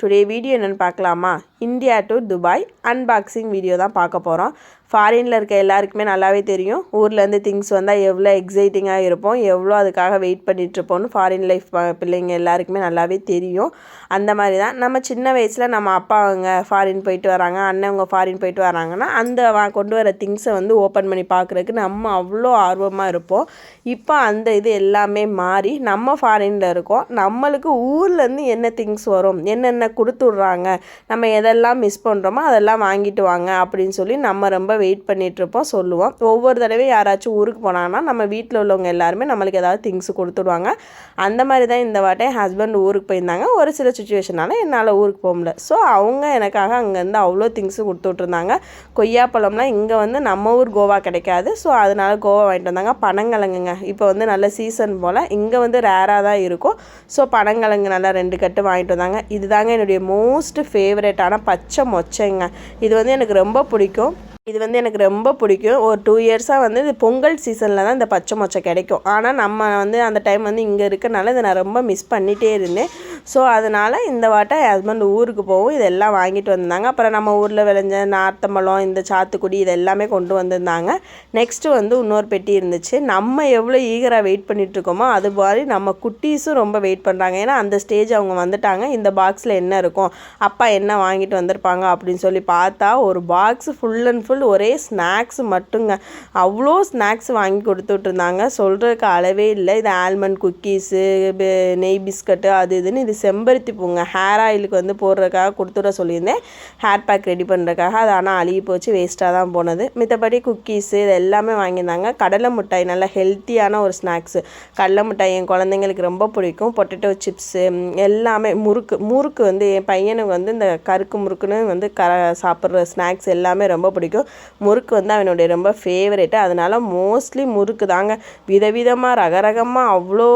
Today video என்னென்னு பார்க்கலாமா? India to Dubai unboxing video தான் பார்க்க போகிறோம் ஃபாரினில் இருக்க எல்லாருக்குமே நல்லாவே தெரியும். ஊர்லேருந்து திங்ஸ் வந்தால் எவ்வளோ எக்ஸைட்டிங்காக இருப்போம் எவ்வளோ அதுக்காக வெயிட் பண்ணிகிட்ருப்போம்னு ஃபாரின் லைஃப் பிள்ளைங்க எல்லாருக்குமே நல்லாவே தெரியும். அந்த மாதிரி தான். நம்ம சின்ன வயசில் நம்ம அப்பா அவங்க ஃபாரின் போயிட்டு வராங்க அண்ணன் அவங்க ஃபாரின் போயிட்டு வராங்கன்னா அந்த வா கொண்டு வர திங்ஸை வந்து ஓப்பன் பண்ணி பார்க்குறதுக்கு நம்ம அவ்வளோ ஆர்வமாக இருப்போம். இப்போ அந்த இது எல்லாமே மாறி நம்ம ஃபாரினில் இருக்கோம். நம்மளுக்கு ஊர்லேருந்து என்ன திங்ஸ் வரும் என்னென்ன கொடுத்துட்றாங்க. நம்ம எதெல்லாம் மிஸ் பண்ணுறோமோ அதெல்லாம் வாங்கிட்டு வாங்க அப்படின்னு சொல்லி நம்ம ரொம்ப வெயிட் பண்ணிகிட்ருப்போம் சொல்லுவோம். ஒவ்வொரு தடவையும் யாராச்சும் ஊருக்கு போனாங்கன்னா நம்ம வீட்டில் உள்ளவங்க எல்லாருமே நம்மளுக்கு ஏதாவது திங்ஸ் கொடுத்துடுவாங்க. அந்த மாதிரி தான் இந்த வாட்டை ஹஸ்பண்ட் ஊருக்கு போயிருந்தாங்க. ஒரு சில சுச்சுவேஷனால் என்னால் ஊருக்கு போக முடியல. ஸோ அவங்க எனக்காக அங்கேருந்து அவ்வளோ திங்ஸு கொடுத்து விட்ருந்தாங்க கொய்யாப்பழம்லாம் இங்கே வந்து நம்ம ஊர் கோவா கிடைக்காது. ஸோ அதனால் கோவா வாங்கிட்டு வந்தாங்க. பனங்கிழங்குங்க இப்போ வந்து நல்ல சீசன் போல் இங்கே வந்து ரேராக தான் இருக்கும். ஸோ பனங்கிழங்கு நல்லா ரெண்டு கட்டு வாங்கிட்டு வந்தாங்க. இதுதாங்க என்னுடைய மோஸ்ட் ஃபேவரட்டான பச்சை மொச்சைங்க. இது வந்து எனக்கு ரொம்ப பிடிக்கும். இது வந்து எனக்கு ரொம்ப பிடிக்கும். ஒரு டூ இயர்ஸாக வந்து இது பொங்கல் சீசனில் தான் இந்த பச்சை மொச்சை கிடைக்கும். ஆனால் நம்ம வந்து அந்த டைம் வந்து இங்கே இருக்கனால இதை நான் ரொம்ப மிஸ் பண்ணிகிட்டே இருந்தேன். ஸோ அதனால் இந்த வாட்டை ஹஸ்பண்ட் ஊருக்கு போகும் இதெல்லாம் வாங்கிட்டு வந்தாங்க. அப்புறம் நம்ம ஊரில் விளைஞ்ச நார்த்தம்பழம் இந்த சாத்துக்குடி இது எல்லாமே கொண்டு வந்திருந்தாங்க. நெக்ஸ்ட்டு வந்து இன்னொரு பெட்டி இருந்துச்சு. நம்ம எவ்வளோ ஈகராக வெயிட் பண்ணிகிட்ருக்கோமோ அது மாதிரி நம்ம குட்டீஸும் ரொம்ப வெயிட் பண்ணுறாங்க ஏன்னா அந்த ஸ்டேஜ் அவங்க வந்துட்டாங்க. இந்த பாக்ஸில் என்ன இருக்கும் அப்பா என்ன வாங்கிட்டு வந்திருப்பாங்க அப்படின்னு சொல்லி பார்த்தா ஒரு box full and full full ஒரே ஸ்நாக்ஸ் மட்டுங்க. அவ்வளோ ஸ்நாக்ஸ் வாங்கி கொடுத்துட்ருந்தாங்க சொல்கிறதுக்கு அளவே இல்லை. இது ஆல்மண்ட் குக்கீஸு நெய் பிஸ்கட்டு அது இதுன்னு இது செம்பருத்தி பூங்க. ஹேர் ஆயிலுக்கு வந்து போடுறதுக்காக கொடுத்துட சொல்லியிருந்தேன். ஹேர் பேக் ரெடி பண்ணுறதுக்காக அது ஆனால் அழுகி போச்சு வேஸ்ட்டாக தான் போனது. மித்தபடி குக்கீஸு இது எல்லாமே வாங்கியிருந்தாங்க. கடலை மிட்டாய் நல்லா ஹெல்த்தியான ஒரு ஸ்நாக்ஸு கடலை மிட்டாய் என் குழந்தைங்களுக்கு ரொம்ப பிடிக்கும். பொட்டேட்டோ சிப்ஸு எல்லாமே முறுக்கு முறுக்கு வந்து என் பையனுக்கு வந்து இந்த கருக்கு முறுக்குன்னு வந்து க சாப்பிட்ற ஸ்நாக்ஸ் எல்லாமே ரொம்ப பிடிக்கும். முறுக்கு வந்து அவனுடைய ரொம்ப ஃபேவரெட்டு அதனால் மோஸ்ட்லி முறுக்கு தாங்க. விதவிதமாக ரகரகமாக அவ்வளோ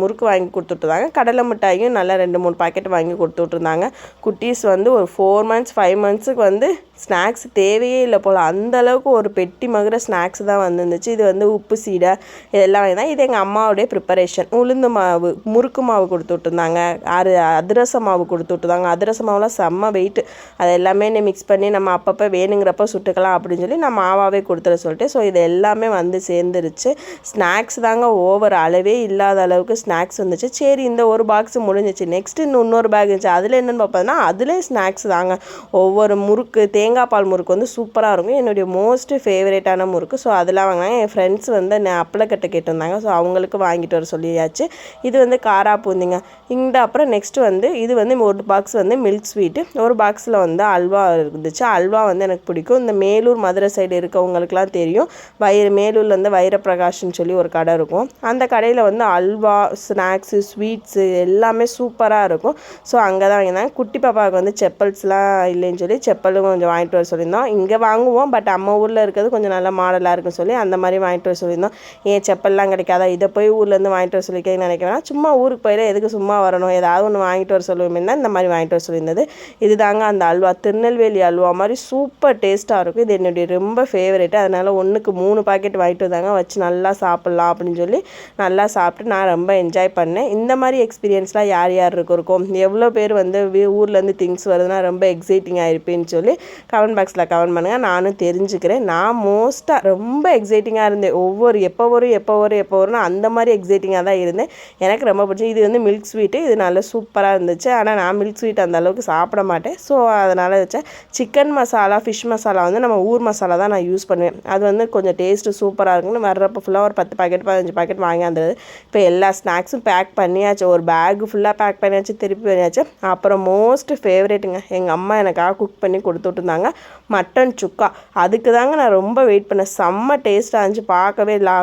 முறுக்கு வாங்கி கொடுத்துட்ருந்தாங்க கடலை மிட்டாயும் நல்லா ரெண்டு மூணு பாக்கெட் வாங்கி கொடுத்துட்ருந்தாங்க குட்டீஸ் வந்து ஒரு ஃபோர் மந்த்ஸ் ஃபைவ் மந்த்ஸுக்கு வந்து ஸ்நாக்ஸ் தேவையே இல்லை போல். அந்தளவுக்கு ஒரு பெட்டி மகுர ஸ்நாக்ஸ் தான் வந்துருந்துச்சு. இது வந்து உப்பு சீடை இதெல்லாம் தான். இது எங்கள் அம்மாவுடைய ப்ரிப்பரேஷன் உளுந்து மாவு முறுக்கு மாவு கொடுத்து விட்டுருந்தாங்க. அரு அதிரச மாவு கொடுத்து விட்டுருந்தாங்க. அதிரச மாவுலாம் செம்ம வெயிட் அது எல்லாமே நீ மிக்ஸ் பண்ணி நம்ம அப்பப்போ வேணுங்கிறப்ப சுட்டுக்கலாம் அப்படின்னு சொல்லி நான் மாவாகவே கொடுத்துட சொல்லிட்டு ஸோ இது எல்லாமே வந்து சேர்ந்துருச்சு. ஸ்நாக்ஸ் தாங்க ஓவர் அளவே இல்லாத அளவுக்கு ஸ்நாக்ஸ் வந்துச்சு. சரி இந்த ஒரு பாக்ஸ் முடிஞ்சிச்சு. நெக்ஸ்ட் இன்னும் இன்னொரு பேக் இருந்துச்சு. அதில் என்னென்னு பார்ப்போம்னா அதிலே ஸ்நாக்ஸ் தாங்க. ஒவ்வொரு முறுக்கு தே தேங்காய் பால் முறுக்கு வந்து சூப்பராக இருக்கும். என்னுடைய மோஸ்ட் ஃபேவரேட்டான முறுக்கு. ஸோ அதெல்லாம் வாங்கினாங்க என் ஃப்ரெண்ட்ஸ் வந்து அப்பளக்கட்டை கேட்டிருந்தாங்க. ஸோ அவங்களுக்கு வாங்கிட்டு வர சொல்லியாச்சு. இது வந்து காரா பூந்திங்க. இந்த அப்புறம் நெக்ஸ்ட் வந்து இது வந்து ஒரு பாக்ஸ் வந்து மில்க் ஸ்வீட்டு ஒரு பாக்ஸில் வந்து அல்வா இருந்துச்சு. அல்வா வந்து எனக்கு பிடிக்கும். இந்த மேலூர் மதுரை சைடு இருக்கவங்களுக்குலாம் தெரியும். வயிறு மேலூரில் வந்து வைரப்பிரகாஷ்னு சொல்லி ஒரு கடை இருக்கும். அந்த கடையில் வந்து அல்வா ஸ்நாக்ஸு ஸ்வீட்ஸு எல்லாமே சூப்பராக இருக்கும். ஸோ அங்கே தான் வாங்கினாங்க குட்டி பாப்பாவுக்கு வந்து செப்பல்ஸ்லாம் இல்லைன்னு சொல்லி செப்பலும் கொஞ்சம் வாங்கிட்டு வர சொல்லியிருந்தோம். இங்கே வாங்குவோம் பட் நம்ம ஊரில் இருக்கிறது கொஞ்சம் நல்ல மாடலாக இருக்குன்னு சொல்லி அந்த மாதிரி வாங்கிட்டு வர சொல்லியிருந்தோம். ஏன் செப்பல்லாம் கிடைக்காதா? இதை போய் ஊர்லேருந்து வாங்கிட்டு வர சொல்லிக்க நினைக்கிறேன் சும்மா ஊருக்கு போயிட எதுக்கு சும்மா வரணும்? ஏதாவது ஒன்று வாங்கிட்டு வர சொல்லுவோம்னா இந்த மாதிரி வாங்கிட்டு வர சொல்லியிருந்தது. இது தாங்க அந்த அல்வா திருநெல்வேலி அல்வா மாதிரி சூப்பர் டேஸ்ட்டாக இருக்கும். இது என்னுடைய ரொம்ப ஃபேவரெட்டு அதனால் ஒன்றுக்கு மூணு பாக்கெட் வாங்கிட்டு வந்தாங்க. வச்சு நல்லா சாப்பிட்லாம் அப்படின்னு சொல்லி நல்லா சாப்பிட்டு நான் ரொம்ப என்ஜாய் பண்ணேன். இந்த மாதிரி எக்ஸ்பீரியன்ஸ்லாம் யார் யார் இருக்கும் எவ்வளோ பேர் வந்து ஊர்லேருந்து திங்ஸ் வருதுன்னா ரொம்ப எக்ஸைட்டிங்காக இருப்பேன்னு சொல்லி கமெண்ட் பாக்ஸில் கமெண்ட் பண்ணுங்கள் நானும் தெரிஞ்சுக்கிறேன். நான் மோஸ்ட்டாக ரொம்ப எக்ஸைட்டிங்காக இருந்தேன். ஒவ்வொரு எப்போ வரும் எப்போ வரும் எப்போ வரும்னு அந்த மாதிரி எக்ஸைட்டிங்காக தான் இருந்தேன். எனக்கு ரொம்ப பிடிச்சி இது வந்து மில்க் ஸ்வீட்டு இது நல்ல சூப்பராக இருந்துச்சு. ஆனால் நான் மில்க் ஸ்வீட் அந்த அளவுக்கு சாப்பிட மாட்டேன். ஸோ அதனால் வச்சேன் சிக்கன் மசாலா ஃபிஷ் மசாலா வந்து நம்ம ஊர் மசாலா தான் நான் யூஸ் பண்ணுவேன். அது வந்து கொஞ்சம் டேஸ்ட்டு சூப்பராக இருக்குன்னு வர்றப்போ ஃபுல்லாக ஒரு பத்து பாக்கெட் பதினஞ்சு பாக்கெட் வாங்கியாந்துருது இப்போ எல்லா ஸ்நாக்ஸும் பேக் பண்ணியாச்சு. ஒரு பேக் ஃபுல்லாக பேக் பண்ணியாச்சு திருப்பி பண்ணியாச்சு. அப்புறம் மோஸ்ட் ஃபேவரேட்டுங்க எங்கள் அம்மா எனக்காக குக் பண்ணி கொடுத்து விட்டுருந்தாங்க மட்டன் சுக்கா. அதுக்கு தாங்க நான் ரொம்ப வெயிட் பண்ணேன். செம்ம டேஸ்ட்டாக இருந்துச்சு. பார்க்கவே இல்லை.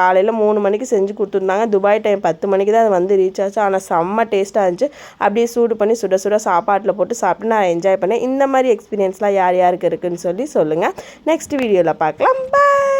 காலையில் மூணு மணிக்கு செஞ்சு கொடுத்துருந்தாங்க. துபாய் டைம் பத்து மணிக்கு தான் அது வந்து ரீச் ஆச்சு. ஆனால் செம்ம டேஸ்ட்டாக இருந்துச்சு. அப்படியே சூடு பண்ணி சுட சுட சாப்பாட்டில் போட்டு சாப்பிட்டு நான் என்ஜாய் பண்ணேன். இந்த மாதிரி எக்ஸ்பீரியன்ஸ்லாம் யார் யாருக்கு இருக்குதுன்னு சொல்லி சொல்லுங்கள் நெக்ஸ்ட் வீடியோவில் பார்க்கலாம். பாய்